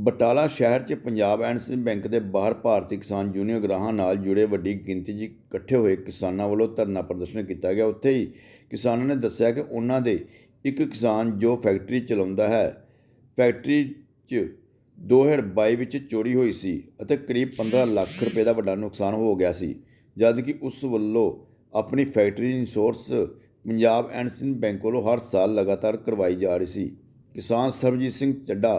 ਬਟਾਲਾ ਸ਼ਹਿਰ 'ਚ Punjab and Sind bank ਦੇ ਬਾਹਰ ਭਾਰਤੀ ਕਿਸਾਨ ਯੂਨੀਅਨ ਗ੍ਰਾਹਾਂ ਨਾਲ ਜੁੜੇ ਵੱਡੀ ਗਿਣਤੀ 'ਚ ਇਕੱਠੇ ਹੋਏ ਕਿਸਾਨਾਂ ਵੱਲੋਂ ਧਰਨਾ ਪ੍ਰਦਰਸ਼ਨ ਕੀਤਾ ਗਿਆ। ਉੱਥੇ ਹੀ ਕਿਸਾਨਾਂ ਨੇ ਦੱਸਿਆ ਕਿ ਉਹਨਾਂ ਦੇ ਇੱਕ ਕਿਸਾਨ ਜੋ ਫੈਕਟਰੀ ਚਲਾਉਂਦਾ ਹੈ, ਫੈਕਟਰੀ 'ਚ 2022 ਵਿੱਚ ਚੋਰੀ ਹੋਈ ਸੀ ਅਤੇ ਕਰੀਬ 15 ਲੱਖ ਰੁਪਏ ਦਾ ਵੱਡਾ ਨੁਕਸਾਨ ਹੋ ਗਿਆ ਸੀ, ਜਦਕਿ ਉਸ ਵੱਲੋਂ ਆਪਣੀ factory insurance Punjab and Sind bank ਵੱਲੋਂ ਹਰ ਸਾਲ ਲਗਾਤਾਰ ਕਰਵਾਈ ਜਾ ਰਹੀ ਸੀ। ਕਿਸਾਨ ਸਰਬਜੀਤ ਸਿੰਘ ਚੱਡਾ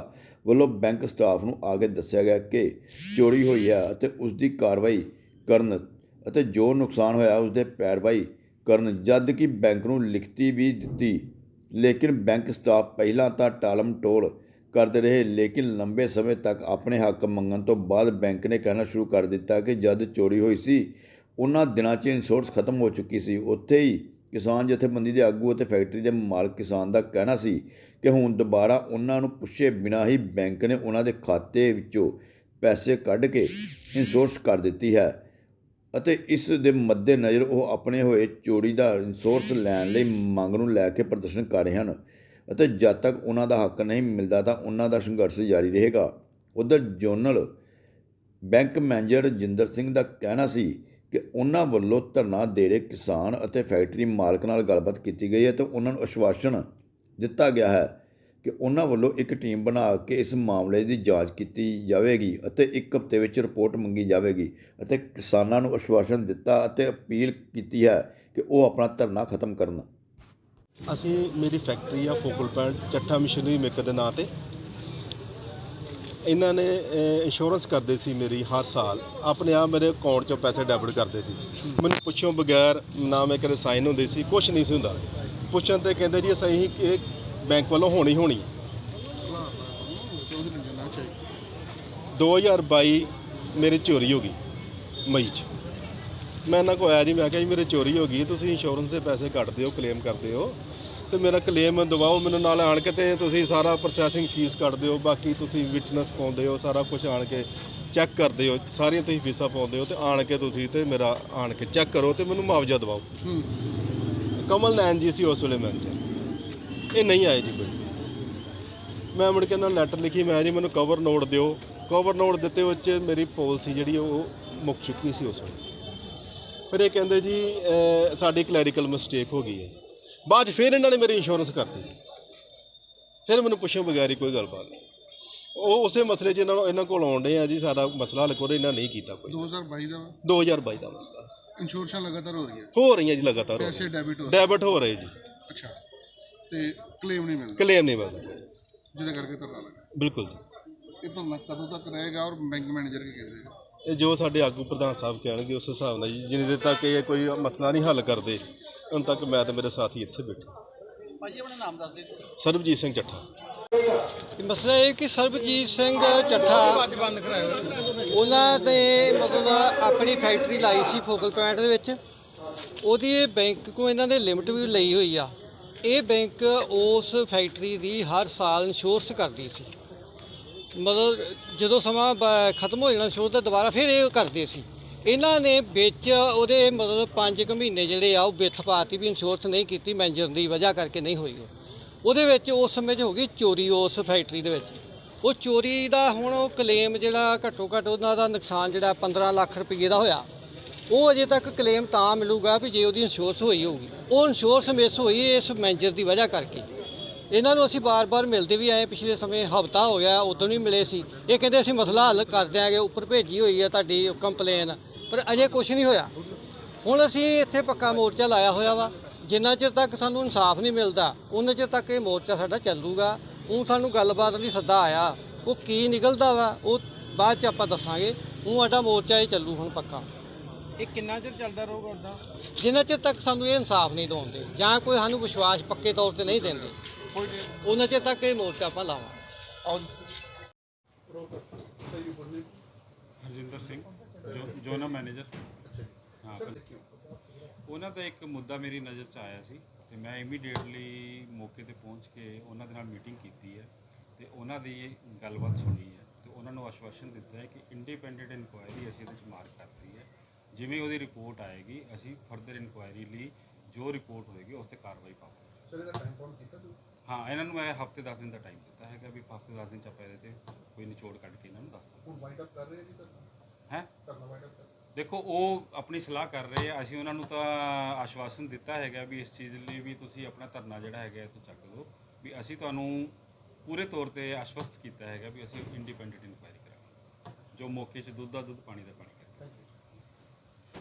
ਵੱਲੋਂ ਬੈਂਕ ਸਟਾਫ ਨੂੰ ਆਗੇ ਦੱਸਿਆ ਗਿਆ ਕਿ ਚੋਰੀ ਹੋਈ ਹੈ ਅਤੇ ਉਸ ਦੀ ਕਾਰਵਾਈ ਕਰਨ ਅਤੇ ਜੋ ਨੁਕਸਾਨ ਹੋਇਆ ਉਸ ਦੇ ਪੈਰਵਾਈ ਕਰਨ ਜਦ ਕਿ ਬੈਂਕ ਨੂੰ ਲਿਖਤੀ ਵੀ ਦਿੱਤੀ। ਲੇਕਿਨ ਬੈਂਕ ਸਟਾਫ ਪਹਿਲਾਂ ਤਾਂ ਟਾਲਮ ਟੋਲ ਕਰਦੇ ਰਹੇ, ਲੇਕਿਨ ਲੰਬੇ ਸਮੇਂ ਤੱਕ ਆਪਣੇ ਹੱਕ ਮੰਗਣ ਤੋਂ ਬਾਅਦ ਬੈਂਕ ਨੇ ਕਹਿਣਾ ਸ਼ੁਰੂ ਕਰ ਦਿੱਤਾ ਕਿ ਜਦ ਚੋਰੀ ਹੋਈ ਸੀ, ਉਹਨਾਂ ਦਿਨਾਂ 'ਚ ਇੰਸ਼ੋਰੈਂਸ ਖਤਮ ਹੋ ਚੁੱਕੀ ਸੀ। ਉੱਥੇ ਹੀ ਕਿਸਾਨ ਜਥੇਬੰਦੀ ਦੇ ਆਗੂ ਅਤੇ ਫੈਕਟਰੀ ਦੇ ਮਾਲਕ ਕਿਸਾਨ ਦਾ ਕਹਿਣਾ ਸੀ ਕਿ ਹੁਣ ਦੁਬਾਰਾ ਉਹਨਾਂ ਨੂੰ ਪੁੱਛੇ ਬਿਨਾਂ ਹੀ ਬੈਂਕ ਨੇ ਉਹਨਾਂ ਦੇ ਖਾਤੇ ਵਿੱਚੋਂ ਪੈਸੇ ਕੱਢ ਕੇ ਇੰਸ਼ੋਰੈਂਸ ਕਰ ਦਿੱਤੀ ਹੈ ਅਤੇ ਇਸ ਦੇ ਮੱਦੇਨਜ਼ਰ ਉਹ ਆਪਣੇ ਹੋਏ ਚੋਰੀ ਦਾ ਇੰਸ਼ੋਰੈਂਸ ਲੈਣ ਲਈ ਮੰਗ ਨੂੰ ਲੈ ਕੇ ਪ੍ਰਦਰਸ਼ਨ ਕਰ ਰਹੇ ਹਨ ਅਤੇ ਜਦ ਤੱਕ ਉਹਨਾਂ ਦਾ ਹੱਕ ਨਹੀਂ ਮਿਲਦਾ ਤਾਂ ਉਹਨਾਂ ਦਾ ਸੰਘਰਸ਼ ਜਾਰੀ ਰਹੇਗਾ। ਉਧਰ zonal bank manager Jinder Singh ਦਾ ਕਹਿਣਾ ਸੀ ਕਿ ਉਹਨਾਂ ਵੱਲੋਂ ਧਰਨਾ ਦੇ ਰਹੇ ਕਿਸਾਨ ਅਤੇ ਫੈਕਟਰੀ ਮਾਲਕ ਨਾਲ ਗੱਲਬਾਤ ਕੀਤੀ ਗਈ ਹੈ ਤੇ ਉਹਨਾਂ ਨੂੰ ਅਸ਼ਵਾਸਨ ਦਿੱਤਾ ਗਿਆ ਹੈ ਕਿ ਉਹਨਾਂ ਵੱਲੋਂ ਇੱਕ ਟੀਮ ਬਣਾ ਕੇ ਇਸ ਮਾਮਲੇ ਦੀ ਜਾਂਚ ਕੀਤੀ ਜਾਵੇਗੀ ਅਤੇ ਇੱਕ ਹਫ਼ਤੇ ਵਿੱਚ ਰਿਪੋਰਟ ਮੰਗੀ ਜਾਵੇਗੀ ਅਤੇ ਕਿਸਾਨਾਂ ਨੂੰ ਅਸ਼ਵਾਸਨ ਦਿੱਤਾ ਅਤੇ ਅਪੀਲ ਕੀਤੀ ਹੈ ਕਿ ਉਹ ਆਪਣਾ ਧਰਨਾ ਖਤਮ ਕਰਨ। ਅਸੀਂ ਮੇਰੀ ਫੈਕਟਰੀ ਆ focal point Chatha machinery maker ਦੇ ਨਾਂ ਤੇ। ਇਹਨਾਂ ਨੇ ਇੰਸ਼ੋਰੈਂਸ ਕਰਦੇ ਸੀ ਮੇਰੀ ਹਰ ਸਾਲ। ਆਪਣੇ ਆਪ ਮੇਰੇ ਅਕਾਊਂਟ 'ਚੋਂ ਪੈਸੇ ਡੈਬਿਟ ਕਰਦੇ ਸੀ। ਮੈਨੂੰ ਪੁੱਛੋਂ ਬਗੈਰ ਨਾ ਮੈਂ ਕਦੇ ਸਾਈਨ ਹੁੰਦੇ ਸੀ ਕੁਝ ਨਹੀਂ ਸੀ ਹੁੰਦਾ। ਪੁੱਛਣ ਤੇ ਕਹਿੰਦੇ ਜੀ, ਅਸੀਂ ਇਹ ਬੈਂਕ ਵੱਲੋਂ ਹੋਣੀ ਹੋਣੀ। ਹੈ। 2022 ਮੇਰੀ ਚੋਰੀ ਹੋ ਗਈ, ਮਈ 'ਚ। ਮੈਂ ਇਹਨਾਂ ਕੋਲ ਆਇਆ ਜੀ, ਮੈਂ ਕਿਹਾ ਜੀ, ਮੇਰੇ ਚੋਰੀ ਹੋ ਗਈ, ਤੁਸੀਂ ਇੰਸ਼ੋਰੈਂਸ ਦੇ ਪੈਸੇ ਕੱਟਦੇ ਹੋ ਕਲੇਮ ਕਰਦੇ ਹੋ। ਤੇ ਮੇਰਾ ਕਲੇਮ ਦਵਾਓ ਮੈਨੂੰ ਨਾਲ ਆਣ ਕੇ ਤੇ ਤੁਸੀਂ ਸਾਰਾ ਪ੍ਰੋਸੈਸਿੰਗ ਫੀਸ ਕੱਟਦੇ ਹੋ ਬਾਕੀ ਤੁਸੀਂ ਵਿਟਨੈਸ ਪਾਉਂਦੇ ਹੋ ਸਾਰਾ ਕੁਝ ਆਣ ਕੇ ਚੈੱਕ ਕਰਦੇ ਹੋ ਸਾਰੀਆਂ ਤੁਸੀਂ ਫੀਸਾਂ ਪਾਉਂਦੇ ਹੋ ਤੇ ਆਣ ਕੇ ਤੁਸੀਂ ਤੇ ਮੇਰਾ ਆਣ ਕੇ ਚੈੱਕ ਕਰੋ ਤੇ ਮੈਨੂੰ ਮੁਆਵਜ਼ਾ ਦਿਵਾਓ। ਕਮਲ ਨੈਨ ਜੀ ਸੀ ਉਸ ਵੇਲੇ ਮੈਨੇਜਰ ਇਹ ਨਹੀਂ ਆਏ ਜੀ ਕੋਈ। ਮੈਂ ਮੁੜ ਕੇ ਇਹਨਾਂ ਨੂੰ ਲੈਟਰ ਲਿਖੀ ਮੈਂ ਜੀ ਮੈਨੂੰ ਕਵਰ ਨੋਟ ਦਿਓ। ਕਵਰ ਨੋਟ ਦਿੱਤੇ ਉਹ 'ਚ ਮੇਰੀ ਪਾਲਿਸੀ ਜਿਹੜੀ ਉਹ ਮੁੱਕ ਚੁੱਕੀ ਸੀ ਉਸ ਵੇਲੇ। ਫਿਰ ਇਹ ਕਹਿੰਦੇ ਜੀ ਸਾਡੀ ਕਲੈਰੀਕਲ ਮਿਸਟੇਕ ਹੋ ਗਈ ਹੈ। ਬਾਅਦ ਫਿਰ ਇਹਨਾਂ ਨੇ ਮੇਰੀ ਇੰਸ਼ੋਰੈਂਸ ਕਰਤੀ। ਫਿਰ ਮੈਨੂੰ ਪੁੱਛੋ ਬਗੈਰ ਕੋਈ ਗੱਲਬਾਤ ਨਹੀਂ। ਉਹ ਉਸੇ ਮਸਲੇ 'ਚ ਇਹਨਾਂ ਨੂੰ ਇਹਨਾਂ ਕੋਲ ਆਉਂਦੇ ਆ ਜੀ ਸਾਡਾ ਮਸਲਾ ਹੱਲ ਕਰੋ ਇਹਨਾਂ ਨਹੀਂ ਕੀਤਾ ਕੋਈ। 2022 ਦਾ 2022 ਦਾ ਮਸਲਾ। ਇੰਸ਼ੋਰੈਂਸ ਲਗਾਤਾਰ ਹੋ ਰਹੀ ਹੈ ਹੋ ਰਹੀਆਂ ਜੀ ਲਗਾਤਾਰ ਪੈਸੇ ਡੈਬਿਟ ਹੋ ਡੈਬਿਟ ਹੋ ਰਹੇ ਜੀ। ਅੱਛਾ। ਤੇ ਕਲੇਮ ਨਹੀਂ ਮਿਲਦਾ? ਕਲੇਮ ਨਹੀਂ ਮਿਲਦਾ ਜਿਹਦੇ ਕਰਕੇ ਧਰਨਾ ਲੱਗਾ। ਬਿਲਕੁਲ ਜੀ। ਇਹ ਧਰਨਾ ਕਦੋਂ ਤੱਕ ਰਹੇਗਾ ਔਰ ਬੈਂਕ ਮੈਨੇਜਰ ਕੀ ਕਹਿੰਦੇ ਆ? ਇਹ ਜੋ ਸਾਡੇ ਆਗੂ ਪ੍ਰਧਾਨ ਸਾਹਿਬ ਕਹਿਣਗੇ ਉਸ ਹਿਸਾਬ ਨਾਲ ਜੀ ਜਿੰਨੇ ਦੇਰ ਤੱਕ ਇਹ ਕੋਈ ਮਸਲਾ ਨਹੀਂ ਹੱਲ ਕਰਦੇ ਉਨ ਤੱਕ ਮੈਂ ਤੇ ਮੇਰੇ ਸਾਥੀ ਇੱਥੇ ਬੈਠੇ ਭਾਜੀ ਆਪਣਾ ਨਾਮ ਦੱਸ ਦਿਓ ਸਰਬਜੀਤ ਸਿੰਘ ਚੱਠਾ। ਇਹ ਮਸਲਾ ਇਹ ਕਿ ਸਰਬਜੀਤ ਸਿੰਘ ਚੱਠਾ ਉਹਨਾਂ ਨੇ ਮਤਲਬ ਆਪਣੀ ਫੈਕਟਰੀ ਲਾਈ ਸੀ ਫੋਕਲ ਪੁਆਇੰਟ ਦੇ ਵਿੱਚ। ਉਹਦੀ ਇਹ ਬੈਂਕ ਕੋ ਇਹਨਾਂ ਨੇ ਲਿਮਟ ਵੀ ਲਈ ਹੋਈ ਆ। ਇਹ ਬੈਂਕ ਉਸ ਫੈਕਟਰੀ ਦੀ ਹਰ ਸਾਲ ਇੰਸ਼ੋਰੈਂਸ ਕਰਦੀ ਸੀ। ਮਤਲਬ ਜਦੋਂ ਸਮਾਂ ਬ- ਖਤਮ ਹੋ ਜਾਣਾ ਇੰਸ਼ੋਰੈਂਸ ਤਾਂ ਦੁਬਾਰਾ ਫਿਰ ਇਹ ਕਰਦੇ ਸੀ। ਇਹਨਾਂ ਨੇ ਵਿੱਚ ਉਹਦੇ ਮਤਲਬ 5 ਕੁ ਮਹੀਨੇ ਜਿਹੜੇ ਆ, ਉਹ ਵਿੱਥ ਪਾਤੀ ਵੀ ਇੰਸ਼ੋਰੈਂਸ ਨਹੀਂ ਕੀਤੀ ਮੈਨੇਜਰ ਦੀ ਵਜ੍ਹਾ ਕਰਕੇ ਨਹੀਂ ਹੋਈ ਉਹ। ਉਹਦੇ ਵਿੱਚ ਉਸ ਸਮੇਂ 'ਚ ਹੋ ਗਈ ਚੋਰੀ ਉਸ ਫੈਕਟਰੀ ਦੇ ਵਿੱਚ। ਉਹ ਚੋਰੀ ਦਾ ਹੁਣ ਉਹ ਕਲੇਮ ਜਿਹੜਾ ਘੱਟੋ ਘੱਟ ਉਹਨਾਂ ਦਾ ਨੁਕਸਾਨ ਜਿਹੜਾ 15 ਲੱਖ ਰੁਪਏ ਦਾ ਹੋਇਆ, ਉਹ ਅਜੇ ਤੱਕ ਕਲੇਮ ਤਾਂ ਮਿਲੂਗਾ ਵੀ ਜੇ ਉਹਦੀ ਇੰਸ਼ੋਰੈਂਸ ਹੋਈ ਹੋਊਗੀ। ਉਹ ਇੰਸ਼ੋਰੈਂਸ ਮਿਸ ਹੋਈ ਇਸ ਮੈਨੇਜਰ ਦੀ ਵਜ੍ਹਾ ਕਰਕੇ। ਇਹਨਾਂ ਨੂੰ ਅਸੀਂ ਬਾਰ-ਬਾਰ ਮਿਲਦੇ ਵੀ ਆਏ, ਪਿਛਲੇ ਸਮੇਂ ਹਫਤਾ ਹੋ ਗਿਆ, ਉਦੋਂ ਨਹੀਂ ਮਿਲੇ ਸੀ। ਇਹ ਕਹਿੰਦੇ ਅਸੀਂ ਮਸਲਾ ਹੱਲ ਕਰ ਦਿਆਂਗੇ, ਉੱਪਰ ਭੇਜੀ ਹੋਈ ਹੈ ਤੁਹਾਡੀ ਕੰਪਲੇਨ ਪਰ ਅਜੇ ਕੁਝ ਨਹੀਂ ਹੋਇਆ। ਹੁਣ ਅਸੀਂ ਇੱਥੇ ਪੱਕਾ ਮੋਰਚਾ ਲਾਇਆ ਹੋਇਆ ਵਾ। ਜਿੰਨਾ ਚਿਰ ਤੱਕ ਸਾਨੂੰ ਇਨਸਾਫ ਨਹੀਂ ਮਿਲਦਾ ਉਹਨਾਂ ਚਿਰ ਤੱਕ ਇਹ ਮੋਰਚਾ ਸਾਡਾ ਚੱਲੂਗਾ। ਉਹ ਸਾਨੂੰ ਗੱਲਬਾਤ ਲਈ ਸੱਦਾ ਆਇਆ, ਉਹ ਕੀ ਨਿਕਲਦਾ ਵਾ, ਉਹ ਬਾਅਦ ਚ ਆਪਾਂ ਦੱਸਾਂਗੇ। ਉਹ ਸਾਡਾ ਮੋਰਚਾ ਇਹ ਚੱਲੂ ਹੁਣ ਪੱਕਾ। ਇਹ ਕਿੰਨਾ ਚਿਰ ਚੱਲਦਾ ਰਹੂਗਾ ਉਦਾਂ ਜਿੰਨਾ ਚਿਰ ਤੱਕ ਸਾਨੂੰ ਇਹ ਇਨਸਾਫ ਨਹੀਂ ਦਵਾਉਂਦੇ ਜਾਂ ਕੋਈ ਸਾਨੂੰ ਵਿਸ਼ਵਾਸ ਪੱਕੇ ਤੌਰ ਤੇ ਨਹੀਂ ਦਿੰਦੇ ਉਹਨਾਂ ਚਿਰ ਤੱਕ ਇਹ ਮੋਰਚਾ ਆਪਾਂ ਲਾਵਾਂਗੇ। ਹਰਜਿੰਦਰ ਸਿੰਘ ਜੋ ਜੋਨਾ ਮੈਨੇਜਰ। ਹਾਂ ਉਹਨਾਂ ਦਾ ਇੱਕ ਮੁੱਦਾ ਮੇਰੀ ਨਜ਼ਰ 'ਚ ਆਇਆ ਸੀ ਤੇ ਮੈਂ ਇਮੀਡੀਏਟਲੀ ਮੌਕੇ ਤੇ ਪਹੁੰਚ ਕੇ ਉਹਨਾਂ ਦੇ ਨਾਲ ਮੀਟਿੰਗ ਕੀਤੀ ਹੈ ਤੇ ਉਹਨਾਂ ਦੀ ਇਹ ਗੱਲਬਾਤ ਸੁਣੀ ਹੈ ਤੇ ਉਹਨਾਂ ਨੂੰ ਆਸ਼ਵਾਸਨ ਦਿੱਤਾ ਹੈ ਕਿ ਇੰਡੀਪੈਂਡੈਂਟ ਇਨਕੁਆਇਰੀ ਅਸੀਂ ਇਹਦੇ 'ਚ ਮਾਰਕ ਕਰਤੀ ਹੈ। ਜਿਵੇਂ ਉਹਦੀ ਰਿਪੋਰਟ ਆਏਗੀ ਅਸੀਂ ਫਰਦਰ ਇਨਕੁਆਇਰੀ ਲਈ ਜੋ ਰਿਪੋਰਟ ਹੋਏਗੀ ਉਸ ਤੇ ਕਾਰਵਾਈ ਪਾਵਾਂਗੇ। ਹਾਂ ਇਹਨਾਂ ਨੂੰ ਮੈਂ ਹਫ਼ਤੇ 10 ਦਿਨ ਦਾ ਟਾਈਮ ਦਿੱਤਾ ਹੈਗਾ ਵੀ ਹਫ਼ਤੇ 10 ਦਿਨ ਚ ਆਪਾਂ ਇਹਦੇ ਤੇ ਕੋਈ ਨਿਚੋੜ ਕੱਢ ਕੇ ਇਹਨਾਂ ਨੂੰ ਦੱਸ ਦਾਂਗੇ। ਹੁਣ ਵਾਈਟ ਅਪ ਕਰ ਰਹੇ ਜੀ ਹੈ? ਦੇਖੋ ਉਹ ਆਪਣੀ ਸਲਾਹ ਕਰ ਰਹੇ ਆ ਅਸੀਂ ਉਹਨਾਂ ਨੂੰ ਤਾਂ ਆਸ਼ਵਾਸਨ ਦਿੱਤਾ ਹੈਗਾ ਵੀ ਇਸ ਚੀਜ਼ ਲਈ ਵੀ ਤੁਸੀਂ ਆਪਣਾ ਧਰਨਾ ਜਿਹੜਾ ਹੈਗਾ ਇੱਥੋਂ ਚੱਕ ਦਿਓ ਵੀ ਅਸੀਂ ਤੁਹਾਨੂੰ ਪੂਰੇ ਤੌਰ ਤੇ ਆਸ਼ਵਸਤ ਕੀਤਾ ਹੈਗਾ ਵੀ ਅਸੀਂ ਇੰਡੀਪੈਂਡੈਂਟ ਇਨਕੁਆਇਰੀ ਕਰਾਂਗੇ। ਜੋ ਮੌਕੇ 'ਚ ਦੁੱਧ ਦਾ ਦੁੱਧ ਪਾਣੀ ਦਾ ਪਾਣੀ